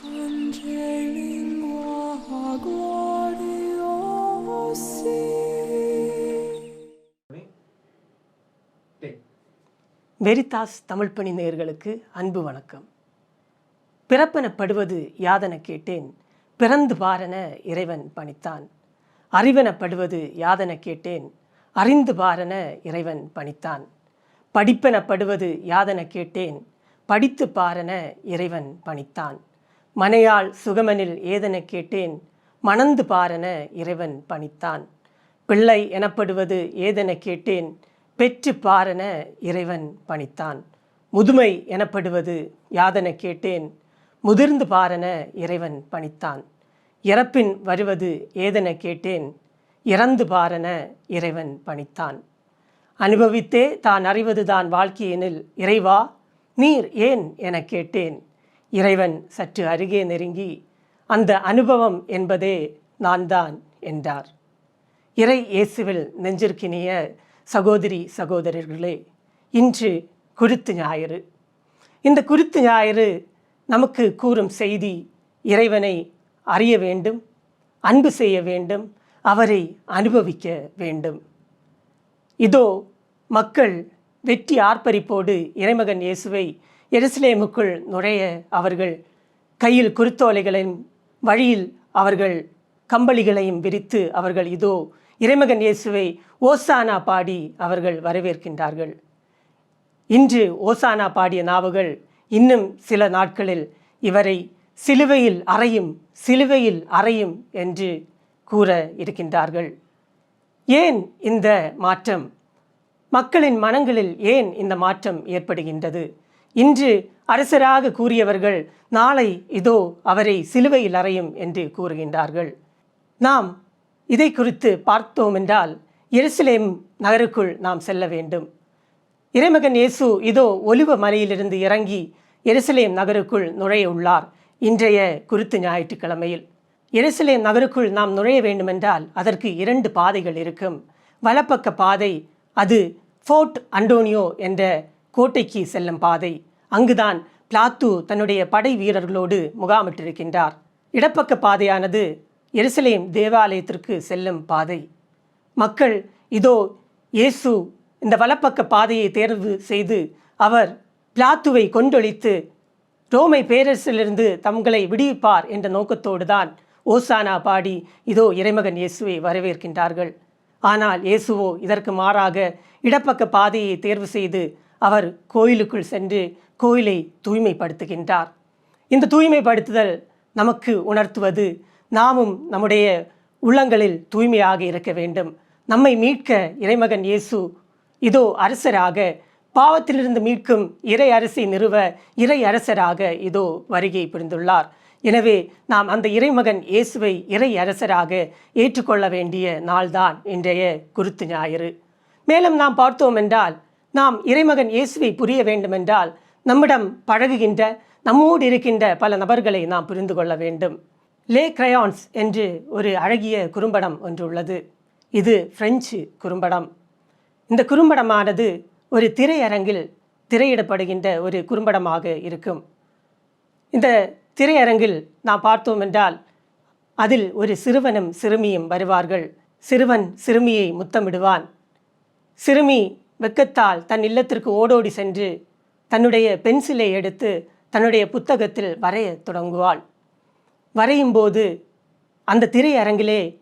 Veritas Tamil பணி நேயர்களுக்கு அன்பு வணக்கம். பிறப்பெனப்படுவது யாதென கேட்டேன் பிறந்து பாரன இறைவன் பணித்தான். அறிவெனப்படுவது யாதென கேட்டேன் அறிந்து பாரன இறைவன் பணித்தான். படிப்பெனப்படுவது யாதென கேட்டேன் படித்து பாரன இறைவன் பணித்தான். மனையாள் சுகமனில் ஏதென கேட்டேன் மணந்து பாரென இறைவன் பணித்தான். பிள்ளை எனப்படுவது ஏதென கேட்டேன் பெற்று பாரென இறைவன் பணித்தான். முதுமை எனப்படுவது யாதென கேட்டேன் முதிர்ந்து பாரன இறைவன் பணித்தான். இறப்பின் வருவது ஏதென கேட்டேன் இறந்து பாரன இறைவன் பணித்தான். அனுபவித்தே தான் அறிவதுதான் வாழ்க்கையெனில் இறைவா நீர் ஏன் என கேட்டேன்? இறைவன் சற்று அருகே நெருங்கி அந்த அனுபவம் என்பதே நான் தான் என்றார். இறை இயேசுவில் நெஞ்சிற்கினிய சகோதரி சகோதரர்களே இன்று குருத்து ஞாயிறு. இந்த குருத்து ஞாயிறு நமக்கு கூறும் செய்தி இறைவனை அறிய வேண்டும் அன்பு செய்ய வேண்டும் அவரை அனுபவிக்க வேண்டும். இதோ மக்கள் வெற்றி ஆர்ப்பரிப்போடு இறைமகன் இயேசுவை எருசலேமுக்குள் நுழைய அவர்கள் கையில் குருத்தோலைகளையும் வழியில் அவர்கள் கம்பளிகளையும் விரித்து அவர்கள் இதோ இறைமகன் இயேசுவை ஓசானா பாடி அவர்கள் வரவேற்கின்றார்கள். இன்று ஓசானா பாடிய நாவுகள் இன்னும் சில நாட்களில் இவரை சிலுவையில் அறையும் சிலுவையில் அறையும் என்று கூற இருக்கின்றார்கள். ஏன் இந்த மாற்றம்? மக்களின் மனங்களில் ஏன் இந்த மாற்றம் ஏற்படுகின்றது? இன்று அரசராக கூறியவர்கள் நாளை இதோ அவரை சிலுவையில் அறையும் என்று கூறுகின்றார்கள். நாம் இதை குறித்து பார்த்தோம் என்றால் எருசலேம் நகருக்குள் நாம் செல்ல வேண்டும். இறைமகன் இயேசு இதோ ஒலிவ மலையிலிருந்து இறங்கி எருசலேம் நகருக்குள் நுழைய உள்ளார் இன்றைய குருத்து ஞாயிற்றுக்கிழமையில். எருசலேம் நகருக்குள் நாம் நுழைய வேண்டுமென்றால் அதற்கு இரண்டு பாதைகள் இருக்கும். வலப்பக்க பாதை அது ஃபோர்ட் அண்டோனியோ என்ற கோட்டைக்கு செல்லும் பாதை. அங்குதான் பிளாத்து தன்னுடைய படை வீரர்களோடு முகாமிட்டிருக்கின்றார். இடப்பக்க பாதையானது எருசலேம் தேவாலயத்திற்கு செல்லும் பாதை. மக்கள் இதோ இயேசு இந்த வலப்பக்க பாதையை தேர்வு செய்து அவர் பிளாத்துவை கொண்டொழித்து ரோமை பேரரசிலிருந்து தங்களை விடுவிப்பார் என்ற நோக்கத்தோடு தான் ஓசானா பாடி இதோ இறைமகன் இயேசுவை வரவேற்கின்றார்கள். ஆனால் இயேசுவோ இதற்கு மாறாக இடப்பக்க பாதையை தேர்வு செய்து அவர் கோயிலுக்குள் சென்று கோயிலை தூய்மைப்படுத்துகின்றார். இந்த தூய்மைப்படுத்துதல் நமக்கு உணர்த்துவது நாமும் நம்முடைய உள்ளங்களில் தூய்மையாக இருக்க வேண்டும். நம்மை மீட்க இறைமகன் இயேசு இதோ அரசராக பாவத்திலிருந்து மீட்கும் இறை அரசை நிறுவ இறை அரசராக இதோ வருகை புரிந்துள்ளார். எனவே நாம் அந்த இறைமகன் இயேசுவை இறை அரசராக ஏற்றுக்கொள்ள வேண்டிய நாள்தான் இன்றைய குருத்து ஞாயிறு. மேலும் நாம் பார்த்தோம் என்றால் நாம் இறைமகன் இயேசுவை புரிய வேண்டுமென்றால் நம்மிடம் பழகுகின்ற நம்மோடு இருக்கின்ற பல நபர்களை நாம் புரிந்து கொள்ள வேண்டும். லே கிரயான்ஸ் என்று ஒரு அழகிய குறும்படம் ஒன்று உள்ளது. இது பிரெஞ்சு குறும்படம். இந்த குறும்படமானது ஒரு திரையரங்கில் திரையிடப்படுகின்ற ஒரு குறும்படமாக இருக்கும். இந்த திரையரங்கில் நாம் பார்த்தோம் என்றால் அதில் ஒரு சிறுவனும் சிறுமியும் வருவார்கள். சிறுவன் சிறுமியை முத்தமிடுவான். சிறுமி வெக்கத்தால் தன் இல்லத்திற்கு ஓடோடி சென்று தன்னுடைய பென்சிலை எடுத்து தன்னுடைய புத்தகத்தில் வரைய தொடங்குவாள். வரையும் போது அந்த திரையரங்கிலே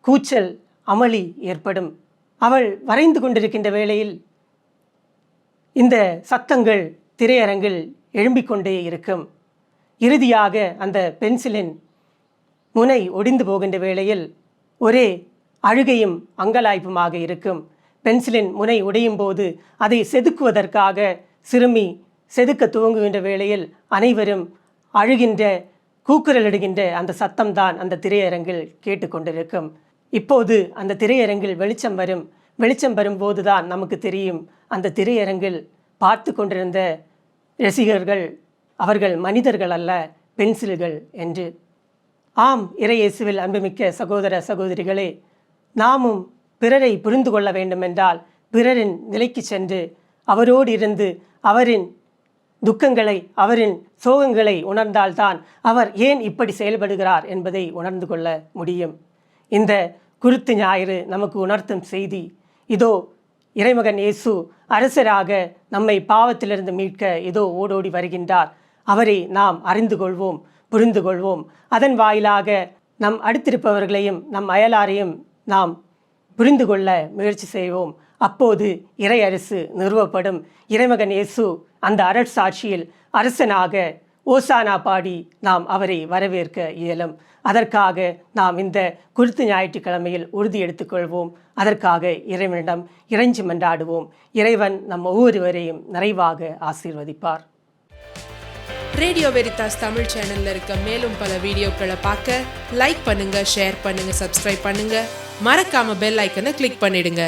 கூச்சல் அமளி ஏற்படும். அவள் வரைந்து கொண்டிருக்கின்ற வேளையில் இந்த சத்தங்கள் திரையரங்கில் எழும்பிக் கொண்டே இருக்கும். இறுதியாக அந்த பென்சிலின் முனை ஒடிந்து போகின்ற வேளையில் ஒரே அழுகையும் அங்கலாய்ப்புமாக இருக்கும். பென்சிலின் முனை உடையும் போது அதை செதுக்குவதற்காக சிறுமி செதுக்க துவங்குகின்ற வேளையில் அனைவரும் அழுகின்ற கூக்குரலிடுகின்ற அந்த சத்தம்தான் அந்த திரையரங்கில் கேட்டுக்கொண்டிருக்கும். இப்போது அந்த திரையரங்கில் வெளிச்சம் வரும். வெளிச்சம் வரும்போது தான் நமக்கு தெரியும். அந்த திரையரங்கில் பார்த்து கொண்டிருந்த ரசிகர்கள் அவர்கள் மனிதர்கள் அல்ல பென்சில்கள் என்று. ஆம் இறையேசுவில் அன்புமிக்க சகோதர சகோதரிகளே நாமும் பிறரை புரிந்து கொள்ள வேண்டுமென்றால் பிறரின் நிலைக்கு சென்று அவரோடு இருந்து அவரின் துக்கங்களை அவரின் சோகங்களை உணர்ந்தால்தான் அவர் ஏன் இப்படி செயல்படுகிறார் என்பதை உணர்ந்து கொள்ள முடியும். இந்த குருத்து ஞாயிறு நமக்கு உணர்த்தும் செய்தி இதோ இறைமகன் இயேசு அரசராக நம்மை பாவத்திலிருந்து மீட்க இதோ ஓடோடி வருகின்றார். அவரை நாம் அறிந்து கொள்வோம் புரிந்து கொள்வோம். அதன் வாயிலாக நம் அடுத்திருப்பவர்களையும் நம் அயலாரையும் நாம் புரிந்து கொள்ள முயற்சி செய்வோம். அப்போது இறை அரசு நிறுவப்படும். இறைமகன் இயேசு அந்த அரசாட்சியில் அரசனாக ஓசானா பாடி நாம் அவரை வரவேற்க இயலும். அதற்காக நாம் இந்த குறித்து ஞாயிற்றுக்கிழமையில் உறுதி எடுத்துக்கொள்வோம். அதற்காக இறைவனிடம் இறைஞ்சி மன்றாடுவோம். இறைவன் நம் ஒவ்வொருவரையும் நிறைவாக ஆசீர்வதிப்பார். ரேடியோ வெரிதாஸ் தமிழ் சேனல்ல இருக்க மேலும் பல வீடியோக்களை பார்க்க லைக் பண்ணுங்க ஷேர் பண்ணுங்க சப்ஸ்கிரைப் பண்ணுங்க. மறக்காம பெல் ஐக்கனை கிளிக் பண்ணிடுங்க.